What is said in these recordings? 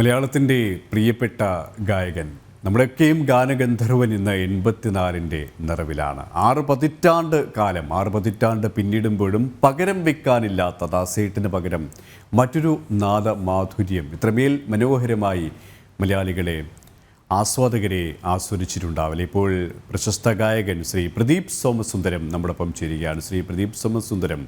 മലയാളത്തിന്റെ പ്രിയപ്പെട്ട ഗായകൻ നമ്മുടെയൊക്കെയും ഗാനഗന്ധർവൻ ഇന്ന് എൺപത്തിനാലിന്റെ നിറവിലാണ്. ആറ് പതിറ്റാണ്ട് കാലം ആറ് പതിറ്റാണ്ട് പിന്നിടുമ്പോഴും പകരം വെക്കാനില്ലാത്ത ദാസേട്ടിന് പകരം മറ്റൊരു നാദമാധുര്യം. ഇത്രമേൽ മനോഹരമായി മലയാളികളെ ആസ്വാദകരെ ആസ്വദിച്ചിട്ടുണ്ടാവില്ല. ഇപ്പോൾ പ്രശസ്ത ഗായകൻ ശ്രീ പ്രദീപ് സോമസുന്ദരം നമ്മോടൊപ്പം ചേരുകയാണ്. Shri Pradeep Somasundaram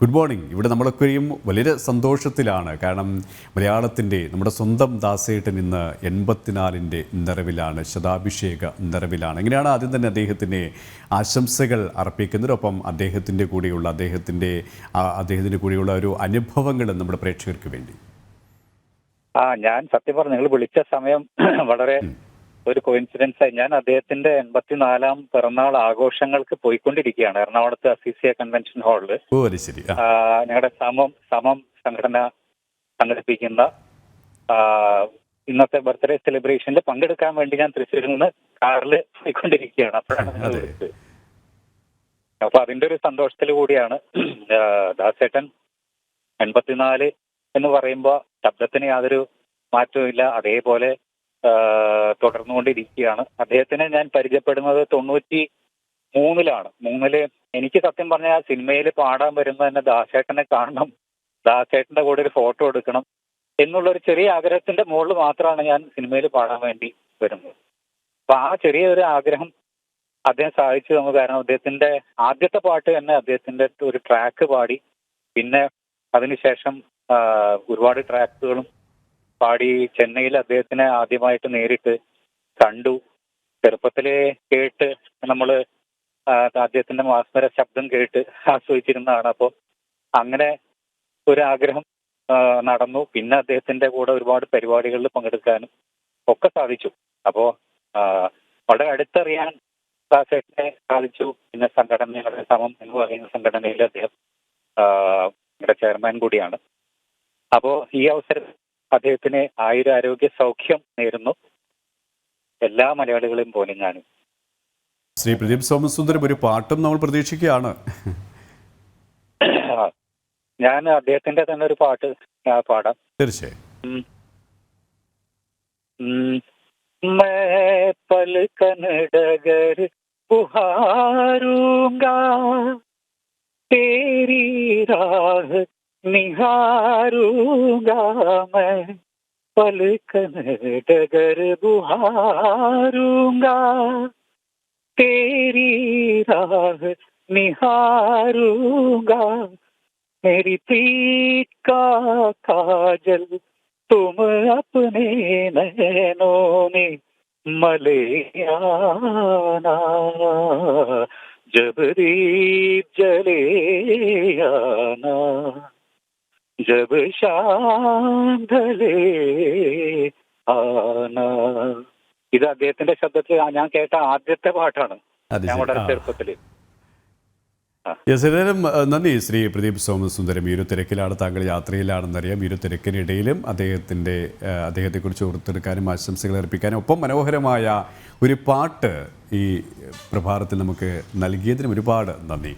good morning. ഇവിടെ നമ്മളൊക്കെയും വളരെ സന്തോഷത്തിലാണ്. കാരണം മലയാളത്തിന്റെ നമ്മുടെ സ്വന്തം ദാസേട്ടൻ ഇന്ന് എൺപത്തിനാലിന്റെ നിറവിലാണ്. ശതാഭിഷേക നിറവിലാണ്. എങ്ങനെയാണ് ആദ്യം തന്നെ അദ്ദേഹത്തിന് ആശംസകൾ അർപ്പിക്കുന്നതിനൊപ്പം അദ്ദേഹത്തിന്റെ കൂടെയുള്ള അദ്ദേഹത്തിന്റെ ആ, അദ്ദേഹത്തിന്റെ കൂടെയുള്ള ഒരു അനുഭവങ്ങൾ നമ്മുടെ പ്രേക്ഷകർക്ക് വേണ്ടി. ആ ഞാൻ സത്യം പറഞ്ഞു നിങ്ങൾ വിളിച്ച സമയം വളരെ ഒരു കോയിൻസിഡൻസ് ഞാൻ അദ്ദേഹത്തിന്റെ എൺപത്തിനാലാം പിറന്നാൾ ആഘോഷങ്ങൾക്ക് പോയിക്കൊണ്ടിരിക്കുകയാണ്. എറണാകുളത്ത് അസീസിയ കൺവെൻഷൻ ഹാളിൽ ഞങ്ങളുടെ സമം സമം സംഘടന സംഘടിപ്പിക്കുന്ന ഇന്നത്തെ ബർത്ത്ഡേ സെലിബ്രേഷനിൽ പങ്കെടുക്കാൻ വേണ്ടി ഞാൻ തൃശ്ശൂരിൽ നിന്ന് കാറിൽ പോയിക്കൊണ്ടിരിക്കുകയാണ്. അപ്പോഴാണ് അപ്പൊ അതിന്റെ ഒരു സന്തോഷത്തിൽ കൂടിയാണ് ദാസേട്ടൻ എൺപത്തിനാല് എന്ന് പറയുമ്പോൾ ശബ്ദത്തിന് യാതൊരു മാറ്റവും ഇല്ല അതേപോലെ തുടർന്നുകൊണ്ടിരിക്കുകയാണ്. അദ്ദേഹത്തിനെ ഞാൻ പരിചയപ്പെടുന്നത് തൊണ്ണൂറ്റി മൂന്നിലാണ് മൂന്നിൽ എനിക്ക് സത്യം പറഞ്ഞാൽ സിനിമയിൽ പാടാൻ വരുന്ന തന്നെ ദാസേട്ടനെ കാണണം. ദാസേട്ടന്റെ കൂടെ ഒരു ഫോട്ടോ എടുക്കണം എന്നുള്ള ഒരു ചെറിയ ആഗ്രഹത്തിന്റെ മുകളിൽ മാത്രമാണ് ഞാൻ സിനിമയിൽ പാടാൻ വേണ്ടി വരുന്നത്. അപ്പൊ ആ ചെറിയ ഒരു ആഗ്രഹം അദ്ദേഹം സാധിച്ചു തന്നു. കാരണം അദ്ദേഹത്തിന്റെ ആദ്യത്തെ പാട്ട് തന്നെ അദ്ദേഹത്തിന്റെ ഒരു ട്രാക്ക് പാടി. പിന്നെ അതിനുശേഷം ഒരുപാട് ട്രാക്കുകളും പാടി ചെന്നൈയിൽ അദ്ദേഹത്തിനെ ആദ്യമായിട്ട് നേരിട്ട് കണ്ടു. ചെറുപ്പത്തിലെ കേട്ട് നമ്മൾ ആ, അദ്ദേഹത്തിന്റെ മാസ്മര ശബ്ദം കേട്ട് ആസ്വദിച്ചിരുന്നതാണ്. അപ്പോൾ അങ്ങനെ ഒരു ആഗ്രഹം നടന്നു. പിന്നെ അദ്ദേഹത്തിന്റെ കൂടെ ഒരുപാട് പരിപാടികളിൽ പങ്കെടുക്കാനും ഒക്കെ സാധിച്ചു. അപ്പോ വളരെ അടുത്തറിയാൻ ദാസേട്ടനെ സാധിച്ചു. പിന്നെ സംഘടനയുടെ സമം എന്ന് പറയുന്ന സംഘടനയിൽ അദ്ദേഹം ചെയർമാൻ കൂടിയാണ്. അപ്പോ ഈ അവസരത്തിൽ അദ്ദേഹത്തിന് ആയുര ആരോഗ്യ സൗഖ്യം നേരുന്നു എല്ലാ മലയാളികളെയും പോലെ ഞാനും ശ്രീ പ്രദീപ് സോമസുന്ദരം ഒരു പാട്ടും നമ്മൾ പ്രതീക്ഷിക്കുകയാണ് ഞാൻ അദ്ദേഹത്തിന്റെ തന്നെ ഒരു പാട്ട് ഞാൻ പാടാം തീർച്ചയായും हम्म, मैं पलकन डगर बुहारूंगा निहारूँगा मैं पलकन डगर बुहारूँगा। तेरी राह निहारूँगा, मेरी प्रीत का काजल तुम अपने नैनों में मले आना। जब दीप जले आना जब शाम ढले ആന ഇത് അദ്ദേഹത്തിന്റെ ശബ്ദത്തിൽ ഞാൻ കേട്ട ആദ്യത്തെ പാട്ടാണ് അത് ഞാൻ ശരി. വളരെ ആ. ചെറുപ്പത്തില് യെസ് ഏതായാലും അഹ്, നന്ദി ശ്രീ പ്രദീപ് സോമസുന്ദരം ഈ ഒരു തിരക്കിലാണ് താങ്കൾ യാത്രയിലാണെന്നറിയാം ഈ ഒരു തിരക്കിനിടയിലും അദ്ദേഹത്തിൻ്റെ അഹ്, അദ്ദേഹത്തെക്കുറിച്ച് ഓർത്തെടുക്കാനും ആശംസകൾ അർപ്പിക്കാനും ഒപ്പം മനോഹരമായ ഒരു പാട്ട് ഈ പ്രഭാതത്തിൽ നമുക്ക് നൽകിയതിനും ഒരുപാട് നന്ദി